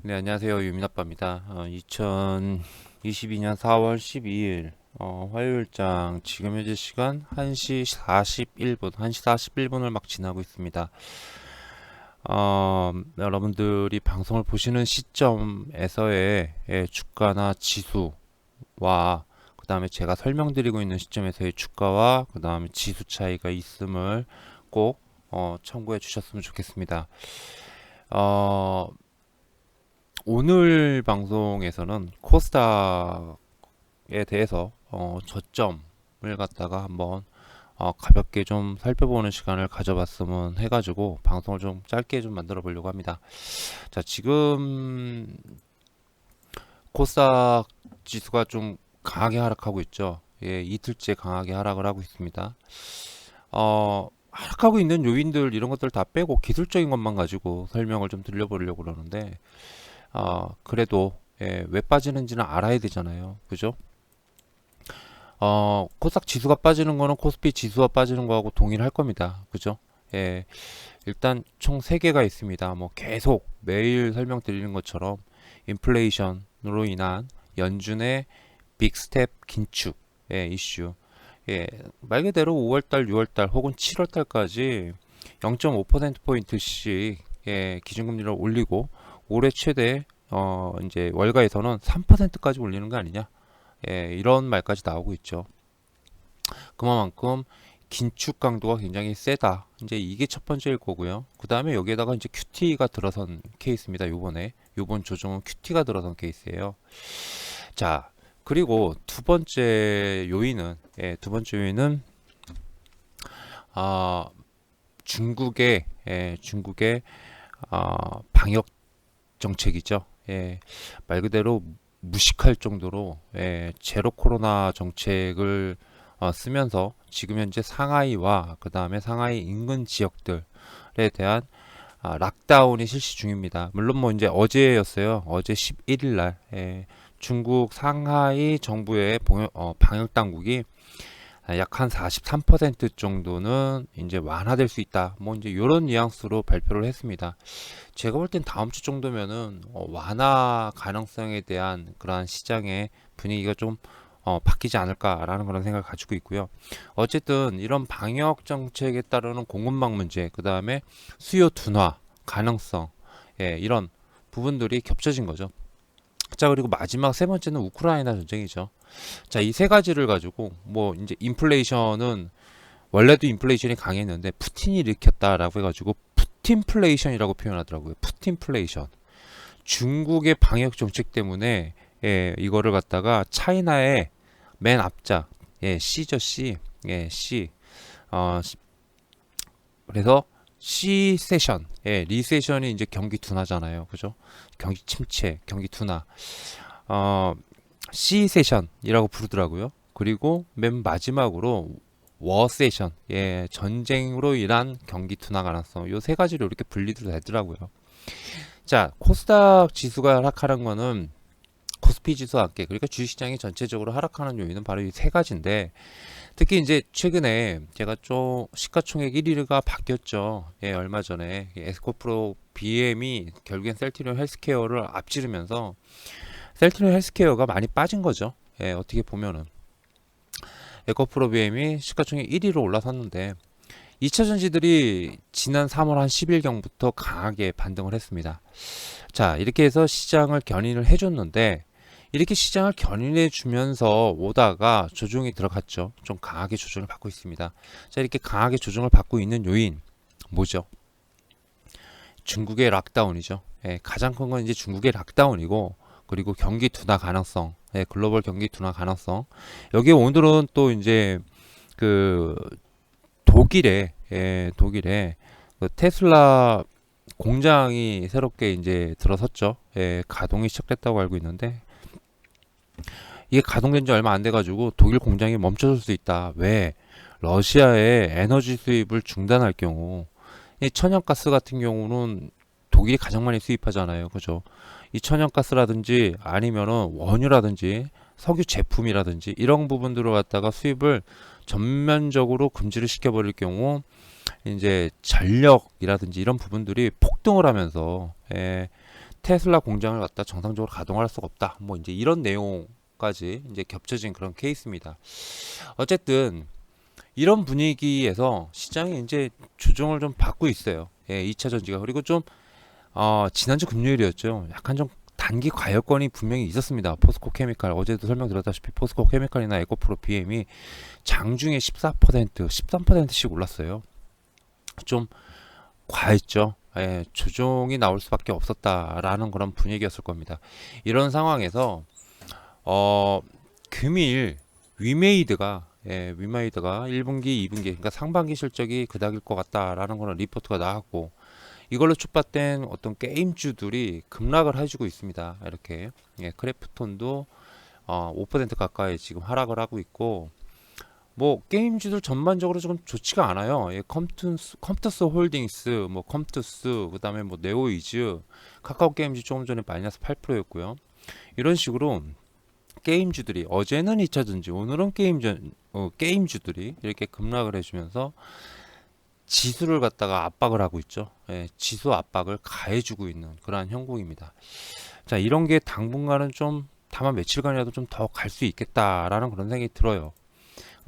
네, 안녕하세요. 유민아빠입니다. 어, 2022년 4월 12일 어, 화요일장 지금 현재 시간 1시 41분, 1시 41분을 막 지나고 있습니다. 어, 여러분들이 방송을 보시는 시점에서의 예, 주가나 지수와 그 다음에 제가 설명드리고 있는 시점에서의 주가와 그 다음에 지수 차이가 있음을 꼭 어, 참고해 주셨으면 좋겠습니다. 어, 오늘 방송에서는 코스닥에 대해서 어, 저점을 갖다가 한번 어, 가볍게 좀 살펴보는 시간을 가져봤으면 해가지고 방송을 좀 짧게 좀 만들어 보려고 합니다. 자, 지금 코스닥 지수가 좀 강하게 하락하고 있죠. 예, 이틀째 강하게 하락을 하고 있습니다. 어, 하락하고 있는 요인들 이런 것들 다 빼고 기술적인 것만 가지고 설명을 좀 드려보려고 그러는데 어, 그래도 예, 왜 빠지는지는 알아야 되잖아요. 그죠? 어, 코스닥 지수가 빠지는 거는 코스피 지수가 빠지는 거하고 동일할 겁니다. 그죠? 예, 일단 총 3개가 있습니다. 뭐 계속 매일 설명드리는 것처럼 인플레이션으로 인한 연준의 빅스텝 긴축 예, 이슈. 예, 말 그대로 5월달, 6월달 혹은 7월달까지 0.5%포인트씩 예, 기준금리를 올리고 올해 최대 어 이제 월가에서는 3%까지 올리는 거 아니냐? 예, 이런 말까지 나오고 있죠. 그만큼 긴축 강도가 굉장히 세다. 이제 이게 첫 번째일 거고요. 그 다음에 여기에다가 이제 QT가 들어선 케이스입니다. 요번에 요번 조정은 QT가 들어선 케이스예요. 자, 그리고 두 번째 요인은 예, 두 번째 요인은 아 중국의 예, 중국의 아, 방역 정책이죠. 예, 말 그대로 무식할 정도로 예, 제로 코로나 정책을 어, 쓰면서 지금 현재 상하이와 그 다음에 상하이 인근 지역들에 대한 아, 락다운이 실시 중입니다. 물론 뭐 이제 어제였어요. 어제 11일 날 예, 중국 상하이 정부의 봉- 어, 방역 당국이 약 한 43% 정도는 이제 완화될 수 있다. 뭐 이제 이런 뉘앙스로 발표를 했습니다. 제가 볼 땐 다음 주 정도면은 어, 완화 가능성에 대한 그러한 시장의 분위기가 좀 어, 바뀌지 않을까라는 그런 생각을 가지고 있고요. 어쨌든 이런 방역 정책에 따르는 공급망 문제, 그 다음에 수요 둔화 가능성, 예, 이런 부분들이 겹쳐진 거죠. 자, 그리고 마지막 세 번째는 우크라이나 전쟁이죠. 자, 이 세 가지를 가지고 뭐 이제 인플레이션은 원래도 인플레이션이 강했는데 푸틴이 일으켰다라고 해가지고 푸틴플레이션이라고 표현하더라고요. 푸틴플레이션. 중국의 방역 정책 때문에 예, 이거를 갖다가 차이나의 맨 앞자 예, C죠 C. 예, C. 어, 시- 그래서 C 세션. 예, 리세션이 이제 경기 둔화잖아요. 그죠? 경기 침체, 경기 둔화. 어, C 세션이라고 부르더라고요. 그리고 맨 마지막으로 워 세션, 예, 전쟁으로 인한 경기 둔화 가능성. 요 세 가지로 이렇게 분리도 되더라고요. 자, 코스닥 지수가 하락하는 거는 코스피 지수와 함께 그러니까 주식시장이 전체적으로 하락하는 요인은 바로 이 세 가지인데 특히 이제 최근에 제가 좀 시가총액 1위가 바뀌었죠. 예, 얼마 전에 에스코프로 BM이 결국엔 셀트리온 헬스케어를 앞지르면서 셀트리온 헬스케어가 많이 빠진 거죠. 예, 어떻게 보면은 에코프로 BM이 시가총액 1위로 올라섰는데 2차 전지들이 지난 3월 한 10일경부터 강하게 반등을 했습니다. 자, 이렇게 해서 시장을 견인을 해줬는데 이렇게 시장을 견인해 주면서 오다가 조정이 들어갔죠. 좀 강하게 조정을 받고 있습니다. 자, 이렇게 강하게 조정을 받고 있는 요인 뭐죠? 중국의 락다운이죠. 예, 가장 큰 건 이제 중국의 락다운이고 그리고 경기 둔화 가능성, 예, 글로벌 경기 둔화 가능성. 여기 오늘은 또 이제 그 독일에 예, 독일에 그 테슬라 공장이 새롭게 이제 들어섰죠. 예, 가동이 시작됐다고 알고 있는데 이게 가동된 지 얼마 안 돼가지고 독일 공장이 멈춰질 수 있다. 왜? 러시아의 에너지 수입을 중단할 경우 이 천연가스 같은 경우는 독일이 가장 많이 수입하잖아요. 그죠? 이 천연가스라든지 아니면은 원유라든지 석유 제품이라든지 이런 부분들을 갖다가 수입을 전면적으로 금지를 시켜버릴 경우 이제 전력이라든지 이런 부분들이 폭등을 하면서 예, 테슬라 공장을 갖다 정상적으로 가동할 수가 없다. 뭐 이제 이런 내용까지 이제 겹쳐진 그런 케이스입니다. 어쨌든 이런 분위기에서 시장이 이제 조정을 좀 받고 있어요. 예, 2차 전지가 그리고 좀 어, 지난주 금요일이었죠. 약간 좀 단기 과열권이 분명히 있었습니다. 포스코 케미칼 어제도 설명드렸다시피 포스코 케미칼이나 에코프로 BM이 장중에 14% 13%씩 올랐어요. 좀 과했죠. 예, 조정이 나올 수밖에 없었다라는 그런 분위기였을 겁니다. 이런 상황에서 어 금일 위메이드가 예, 위메이드가 1분기, 2분기 그러니까 상반기 실적이 그닥일 것 같다라는 그런 리포트가 나왔고 이걸로触発된 어떤 게임주들이 급락을 해주고 있습니다. 이렇게 예, 크래프톤도 어, 5% 가까이 지금 하락을 하고 있고 뭐 게임주들 전반적으로 조금 좋지가 않아요. 예, 컴투스, 컴투스 홀딩스, 뭐 컴투스, 그다음에 뭐 네오이즈, 카카오 게임즈 조금 전에 마이너스 8%였고요. 이런 식으로 게임주들이 어제는 2차 전지, 오늘은 게임전 어, 게임주들이 이렇게 급락을 해주면서 지수를 갖다가 압박을 하고 있죠. 예, 지수 압박을 가해주고 있는 그러한 형국입니다. 자, 이런 게 당분간은 좀 다만 며칠간이라도 좀 더 갈 수 있겠다라는 그런 생각이 들어요.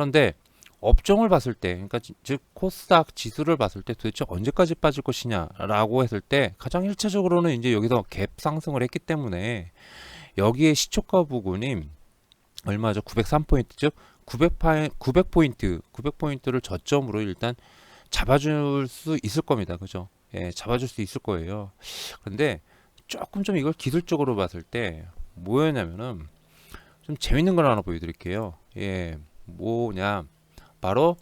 그런데 업종을 봤을 때, 그러니까 지- 즉 코스닥 지수를 봤을 때 도대체 언제까지 빠질 것이냐라고 했을 때 가장 일차적으로는 이제 여기서 갭 상승을 했기 때문에 여기에 시초가 부근이 얼마죠? 903포인트 즉 900, 900포인트, 900포인트를 저점으로 일단 잡아줄 수 있을 겁니다. 그죠? 예, 잡아줄 수 있을 거예요. 근데 조금 좀 이걸 기술적으로 봤을 때 뭐였냐면은 좀 재밌는 걸 하나 보여드릴게요. 예, 뭐냐 바로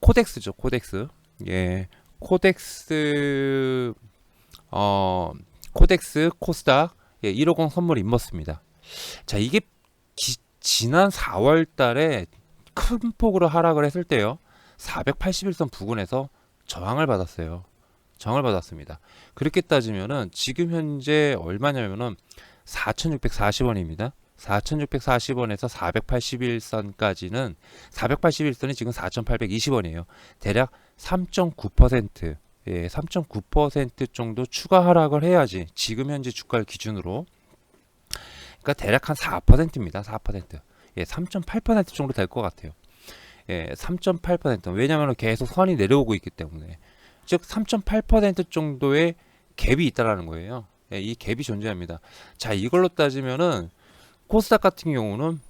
코덱스죠. 코덱스. 예, 코덱스 어 코덱스 코스닥 예, 150 선물 인버스입니다. 자, 이게 기- 지난 4월 달에 큰 폭으로 하락을 했을 때요. 481선 부근에서 저항을 받았어요. 저항을 받았습니다. 그렇게 따지면은 지금 현재 얼마냐면은 4,640원입니다. 4,640원에서 481선까지는 481선이 지금 4,820원이에요. 대략 3.9% 예, 3.9% 정도 추가 하락을 해야지 지금 현재 주가를 기준으로 그러니까 대략 한 4%입니다. 4%. 예, 3.8% 정도 될 것 같아요. 예, 3.8% 왜냐하면 계속 선이 내려오고 있기 때문에 즉 3.8% 정도의 갭이 있다라는 거예요. 예, 이 갭이 존재합니다. 자, 이걸로 따지면은 코스닥 같은 경우는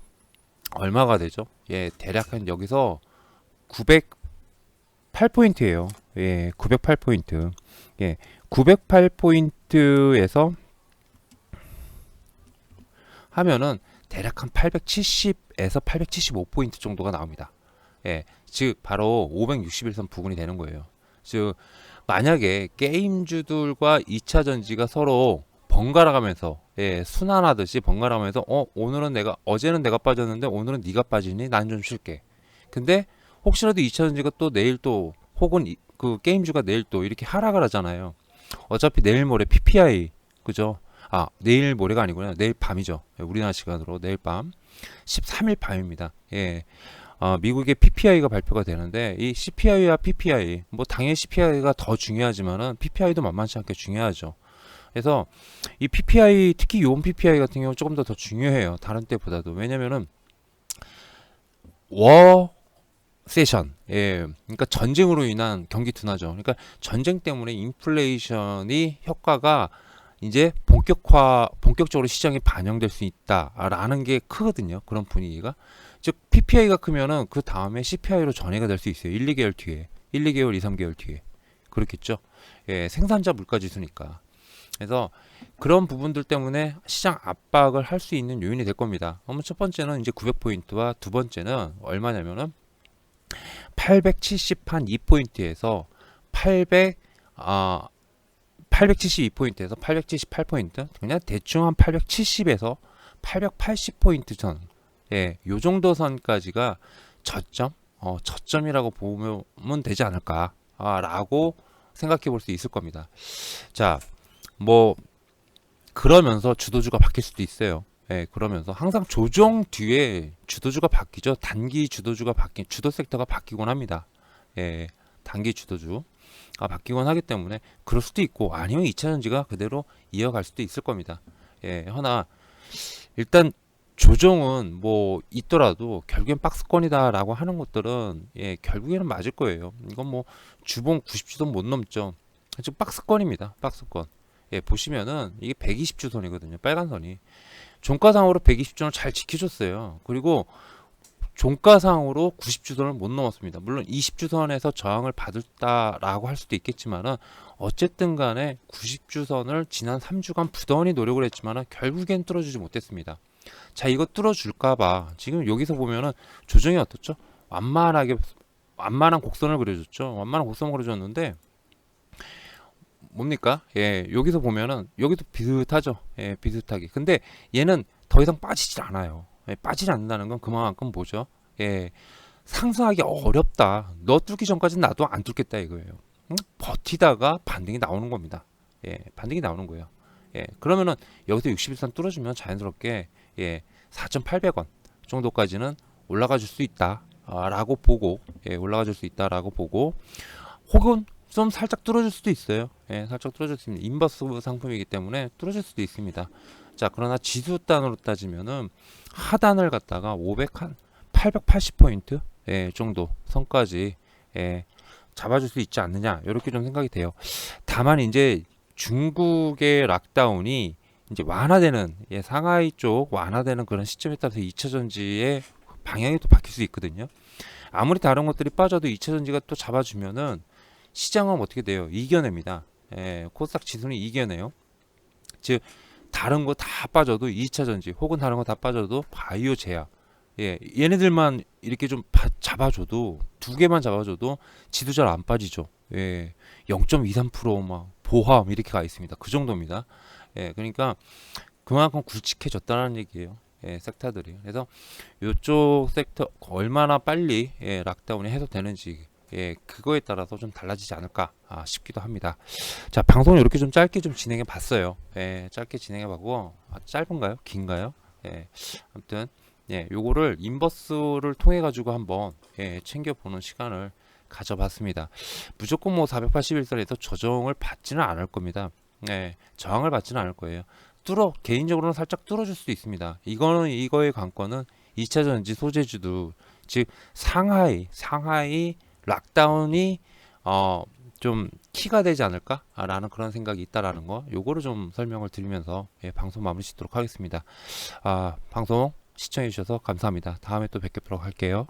얼마가 되죠? 예, 대략 한 여기서 908포인트예요. 예, 908포인트. 예, 908포인트에서 하면은 대략 한 870에서 875포인트 정도가 나옵니다. 예, 즉 바로 561선 부근이 되는 거예요. 즉 만약에 게임주들과 2차 전지가 서로 번갈아 가면서 예, 순환하듯이 번갈아 가면서 어, 오늘은 내가 어제는 내가 빠졌는데 오늘은 네가 빠지니 난 좀 쉴게. 근데 혹시라도 2차 전지가 또 내일 또 혹은 이- 그 게임주가 내일 또 이렇게 하락을 하잖아요. 어차피 내일 모레 PPI 그죠? 아, 내일 모레가 아니구나. 내일 밤이죠. 예, 우리나라 시간으로 내일 밤 13일 밤입니다. 예. 어, 미국의 PPI가 발표가 되는데 이 CPI와 PPI 뭐 당연히 CPI가 더 중요하지만은 PPI도 만만치 않게 중요하죠. 그래서 이 PPI 특히 요번 PPI 같은 경우 조금 더 더 중요해요. 다른 때보다도 왜냐면은 워 세션 예 그러니까 전쟁으로 인한 경기 둔화죠. 그러니까 전쟁 때문에 인플레이션이 효과가 이제 본격화 본격적으로 시장에 반영될 수 있다라는 게 크거든요. 그런 분위기가 즉 PPI가 크면은 그 다음에 CPI로 전해가 될 수 있어요. 1, 2개월 뒤에 1, 2개월, 2, 3개월 뒤에 그렇겠죠. 예, 생산자 물가 지수니까. 그래서 그런 부분들 때문에 시장 압박을 할 수 있는 요인이 될 겁니다. 그러면 첫 번째는 이제 900포인트와 두 번째는 얼마냐면은 870한 2포인트에서 800 아, 872포인트에서 878포인트? 그냥 대충 한 870에서 880포인트 선. 예, 요 정도 선까지가 저점? 어, 저점이라고 보면 되지 않을까 아, 라고 생각해 볼 수 있을 겁니다. 자 뭐 그러면서 주도주가 바뀔 수도 있어요 예, 그러면서 항상 조정 뒤에 주도주가 바뀌죠 단기 주도주가 바뀐 주도 섹터가 바뀌곤 합니다 예, 단기 주도주 아, 바뀌곤 하기 때문에 그럴 수도 있고 아니면 2차 전지가 그대로 이어갈 수도 있을 겁니다. 예, 허나 일단 조정은 뭐 있더라도 결국엔 박스권이다라고 하는 것들은 예, 결국에는 맞을 거예요. 이건 뭐 주봉 90주도 못 넘죠. 지금 박스권입니다. 박스권. 예, 보시면은 이게 120주 선이거든요. 빨간 선이. 종가상으로 120주는 잘 지켜줬어요. 그리고 종가상으로 90주선을 못 넘었습니다. 물론 20주선에서 저항을 받았다라고 할 수도 있겠지만은 어쨌든 간에 90주선을 지난 3주간 부단히 노력을 했지만은 결국엔 뚫어주지 못했습니다. 자, 이거 뚫어줄까봐 지금 여기서 보면은 조정이 어떻죠? 완만하게 완만한 곡선을 그려줬죠. 완만한 곡선을 그려줬는데 뭡니까? 예, 여기서 보면은 여기도 비슷하죠. 예, 비슷하게. 근데 얘는 더 이상 빠지질 않아요. 예, 빠지지 않는다는 건 그만큼 뭐죠? 예, 상승하기 어렵다. 너 뚫기 전까지는 나도 안 뚫겠다 이거예요. 응? 버티다가 반등이 나오는 겁니다. 예, 반등이 나오는 거예요. 예, 그러면은 여기서 61선 뚫어주면 자연스럽게 예, 4,800원 정도까지는 올라가 줄 수 있다라고 보고 예, 올라가 줄 수 있다라고 보고 혹은 좀 살짝 뚫어줄 수도 있어요. 예, 살짝 뚫어줄 수 있습니다. 인버스 상품이기 때문에 뚫어줄 수도 있습니다. 자, 그러나 지수 단으로 따지면은 하단을 갖다가 500한 880포인트 예, 정도 선까지 예, 잡아줄 수 있지 않느냐 이렇게 좀 생각이 돼요. 다만 이제 중국의 락다운이 이제 완화되는 예, 상하이 쪽 완화되는 그런 시점에 따라서 2차 전지의 방향이 또 바뀔 수 있거든요. 아무리 다른 것들이 빠져도 2차 전지가 또 잡아주면은 시장은 어떻게 돼요? 이겨냅니다. 예, 코스닥 지수는 이겨내요. 즉 다른 거 다 빠져도 2차 전지 혹은 다른 거 다 빠져도 바이오 제약 예, 얘네들만 이렇게 좀 바- 잡아줘도 두 개만 잡아줘도 지도 잘 안 빠지죠. 예, 0.23%막 보합 이렇게 가 있습니다. 그 정도입니다. 예, 그러니까 그만큼 굵직해졌다는 얘기예요. 예, 섹터들이. 그래서 이쪽 섹터 얼마나 빨리 예, 락다운이 해소되는지 예, 그거에 따라서 좀 달라지지 않을까 아, 싶기도 합니다. 자, 방송 이렇게 좀 짧게 좀 진행해 봤어요. 예, 짧게 진행해 봤고 아, 짧은가요? 긴가요? 예, 아무튼 예, 요거를 인버스를 통해 가지고 한번 예, 챙겨 보는 시간을 가져봤습니다. 무조건 뭐 481선에서 조정을 받지는 않을 겁니다. 예, 저항을 받지는 않을 거예요. 뚫어 개인적으로는 살짝 뚫어줄 수도 있습니다. 이거는 이거의 관건은 2차 전지 소재주도 즉 상하이 상하이 락다운이 어 좀 키가 되지 않을까라는 그런 생각이 있다라는 거 요거를 좀 설명을 드리면서 예, 방송 마무리 짓도록 하겠습니다. 아 방송 시청해 주셔서 감사합니다. 다음에 또 뵙도록 할게요.